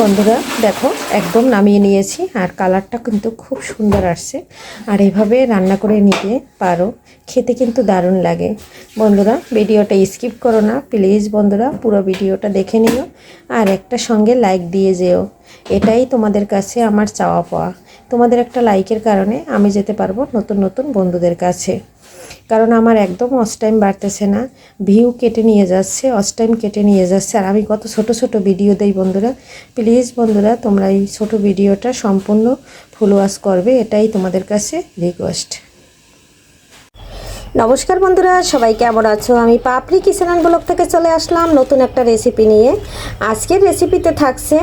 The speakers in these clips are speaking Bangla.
বন্ধুরা, দেখো, একদম নামিয়ে নিয়েছি আর কালারটা কিন্তু খুব সুন্দর আসছে। আর এভাবে রান্না করে নিতে পারো, খেতে কিন্তু দারুণ লাগে। বন্ধুরা, ভিডিওটা স্কিপ করো না, প্লিজ বন্ধুরা, পুরো ভিডিওটা দেখে নিও। আর একটা সঙ্গে লাইক দিয়ে যেও। এটাই তোমাদের কাছে আমার চাওয়া পাওয়া তোমাদের একটা লাইকের কারণে আমি যেতে পারব নতুন নতুন বন্ধুদের কাছে। কারণ আমার একদম অস টাইম বাড়তেছে না, ভিউ কেটে নিয়ে যাচ্ছে, অস টাইম কেটে নিয়ে যাচ্ছে। আর আমি কত ছোট ছোট ভিডিও দেই বন্ধুরা, প্লিজ বন্ধুরা তোমরা এই ছোট ভিডিওটা সম্পূর্ণ ফুল ওয়াশ করবে, এটাই তোমাদের কাছে রিকোয়েস্ট নমস্কার বন্ধুরা, সবাই কেমন আছো? আমি পাপড়ি কিচেন ব্লক থেকে চলে আসলাম নতুন একটা রেসিপি নিয়ে। আজকের রেসিপিতে থাকছে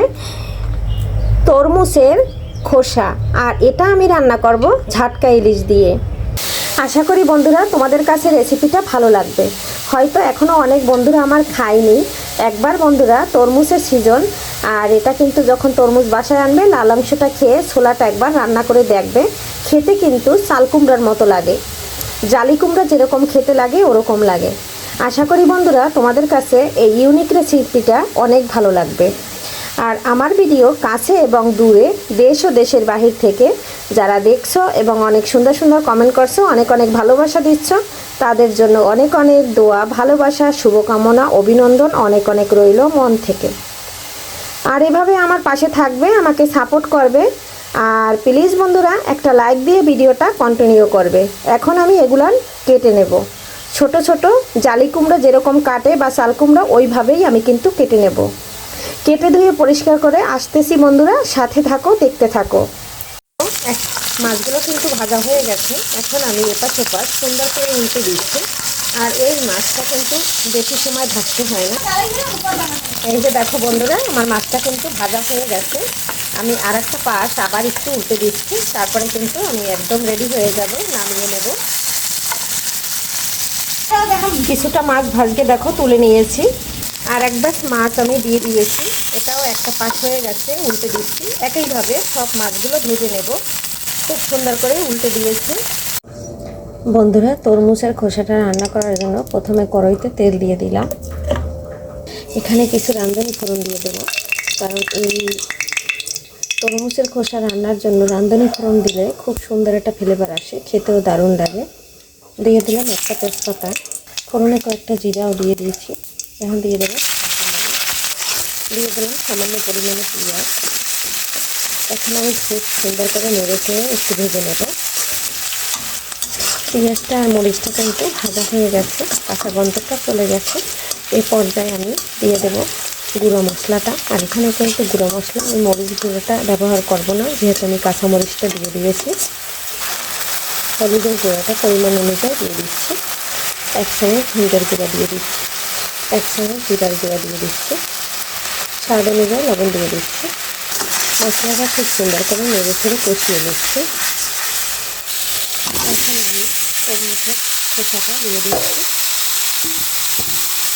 তরমুজের খোসা। আর এটা আমি রান্না করব ঝাটকা ইলিশ দিয়ে। আশা করি বন্ধুরা তোমাদের কাছে রেসিপিটা ভালো লাগবে। হয়তো এখনও অনেক বন্ধুরা আমার খায়নি। একবার বন্ধুরা তরমুজের সিজন আর এটা কিন্তু যখন তরমুজ বাসায় আনবে, লাল অংশটা খেয়ে ছোলাটা একবার রান্না করে দেখবে। খেতে কিন্তু চাল কুমড়ার মতো লাগে। জালি কুমড়া যেরকম খেতে লাগে, ওরকম লাগে। আশা করি বন্ধুরা তোমাদের কাছে এই ইউনিক রেসিপিটা অনেক ভালো লাগবে। আর আমার ভিডিও কাছে এবং দূরে দেশ ও দেশের বাহির থেকে যারা দেখছ এবং অনেক সুন্দর সুন্দর কমেন্ট করছ, অনেক অনেক ভালোবাসা দিচ্ছ, তাদের জন্য অনেক অনেক দোয়া, ভালোবাসা, শুভকামনা, অভিনন্দন, অনেক অনেক রইল মন থেকে। আর এভাবে আমার পাশে থাকবে, আমাকে সাপোর্ট করবে, আর প্লিজ বন্ধুরা, একটা লাইক দিয়ে ভিডিওটা কন্টিনিউ করবে। এখন আমি এগুলান কেটে নেব। ছোট ছোট জালি কুমড়ো যেরকম কাটে বা শাল কুমড়ো, ওইভাবেই আমি কিন্তু কেটে নেব। কেটে ধুয়ে পরিষ্কার করে আসতেছি বন্ধুরা, সাথে থাকো, দেখতে থাকো। মাছগুলো কিন্তু ভাজা হয়ে গেছে। এখন আমি এপাশ ওপাশ সুন্দর করে উল্টে দিচ্ছি। আর এই মাছটা কিন্তু বেশি সময় ভাজতে হয় না। এই যে দেখো বন্ধুরা, আমার মাছটা কিন্তু ভাজা হয়ে গেছে। আমি আর একটা পাশ আবার একটু উল্টে দিচ্ছি। তারপরে কিন্তু আমি একদম রেডি হয়ে যাব, নামিয়ে নেব। কিছুটা মাছ ভাজকে দেখো তুলে নিয়েছি। আর এক ব্যাস মাছ আমি দিয়ে দিয়েছি। এটাও একটা পাশ হয়ে গেছে, উল্টে দিচ্ছি। একইভাবে সব মাছগুলো ভেজে নেব। খুব সুন্দর করে উল্টে দিয়েছি। বন্ধুরা তরমুজের খোসাটা রান্না করার জন্য প্রথমে কড়াইতে তেল দিয়ে দিলাম। এখানে কিছু রাঁধুনি ফোড়ন দিয়ে দেবো। কারণ এই তরমুজের খোসা রান্নার জন্য রাঁধুনি ফোড়ন দিলে খুব সুন্দর একটা ফ্লেভার আসে, খেতেও দারুণ লাগে। দিয়ে দিলাম একটা তেজপাতা। ফোড়নে কয়েকটা জিরাও দিয়ে দিয়েছি। এখন দিয়ে দেবো। দিয়ে দিলাম সামান্য পরিমাণে পেঁয়াজ। এখন আমি খুব সুন্দর করে চেড়ে একটু ভেজে নেব। পেঁয়াজটা আর মরিচটা কিন্তু ভাজা হয়ে গেছে, কাঁচা গন্ধটা চলে গেছে। এই পর্যায়ে আমি দিয়ে দেব গুঁড়ো মশলাটা। আর এখানে কিন্তু গুঁড়ো মশলা, আমি মরিচ গুঁড়োটা ব্যবহার করব না, যেহেতু আমি কাঁচা মরিচটা দিয়ে দিয়েছি। হলুদের গুঁড়োটা পরিমাণ অনুযায়ী দিয়ে দিচ্ছি। এক চামচ হিন্দের গুঁড়া দিয়ে দিচ্ছি। এক চামচ জিরার গুঁড়া দিয়ে দিচ্ছি। স্বাদ অনুযায়ী লবণ দিয়ে দিচ্ছি। মশলাটা খুব সুন্দর করে নেড়ে ছেড়ে কষিয়ে নিচ্ছি। এখন আমি টমেটোর খোসাটা দিয়ে দিচ্ছি।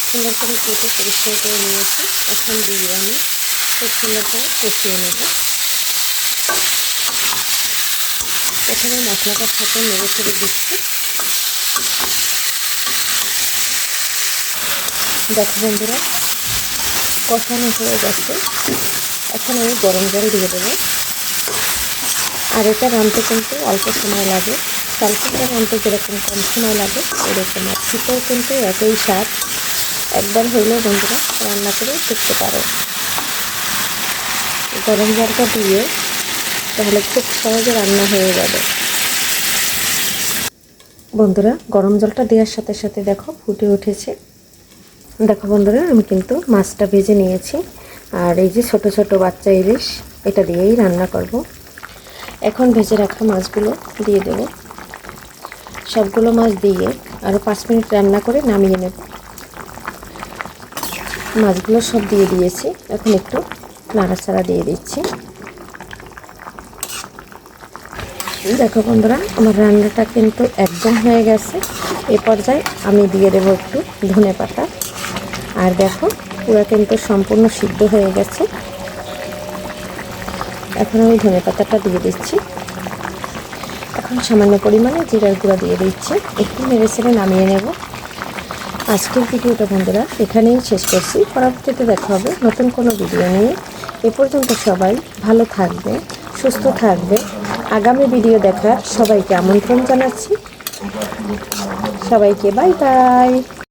সুন্দর করে কেটে পরিষ্কার করে নিয়েছি। এখন দিয়ে আমি খুব সুন্দর করে কষিয়ে নেব। এখানে মশলাটার সাথে নেড়ে ছেড়ে দিচ্ছি। দেখো বন্ধুরা, কষানো হয়ে গেছে। এখন আমি গরম জল দিয়ে দেবো। আর এটা রাঁধতে কিন্তু অল্প সময় লাগে। চালকুটা রাঁধতে যেরকম কম সময় লাগে এরকম আর শীতেও কিন্তু একই স্বাদ। একবার হইলেও বন্ধুরা, রান্না করে দেখতে পারো। গরম জলটা দিয়ে তাহলে খুব সহজে রান্না হয়ে যাবে। বন্ধুরা, গরম জলটা দেওয়ার সাথে সাথে দেখো ফুটে উঠেছে। দেখো বন্ধুরা, আমি কিন্তু মাছটা ভেজে নিয়েছি। আর এই যে ছোট ছোট বাচ্চা ইলিশ, এটা দিয়েই রান্না করব। এখন ভেজে রাখা মাছগুলো দিয়ে দেব। সবগুলো মাছ দিয়ে আরও পাঁচ মিনিট রান্না করে নামিয়ে নেব। মাছগুলো সব দিয়ে দিয়েছি, এখন একটু নাড়াচাড়া দিয়ে দিচ্ছি। দেখো বন্ধুরা, আমার রান্নাটা কিন্তু একদম হয়ে গেছে। এ পর্যায়ে আমি দিয়ে দেবো একটু ধনে পাতা আর দেখো, পুরো কিন্তু সম্পূর্ণ সিদ্ধ হয়ে গেছে। এখন আমি ধনে পাতাটা দিয়ে দিচ্ছি। এখন সামান্য পরিমাণে জিরার গুঁড়া দিয়ে দিচ্ছি। একটু নেড়ে ছেড়ে নামিয়ে নেব। আজকের ভিডিওটা বন্ধুরা এখানেই শেষ করছি। পরবর্তীতে দেখা হবে নতুন কোনো ভিডিও নিয়ে। এ পর্যন্ত সবাই ভালো থাকবে, সুস্থ থাকবে। আগামী ভিডিও দেখার সবাইকে আমন্ত্রণ জানাচ্ছি। সবাইকে বাই বাই।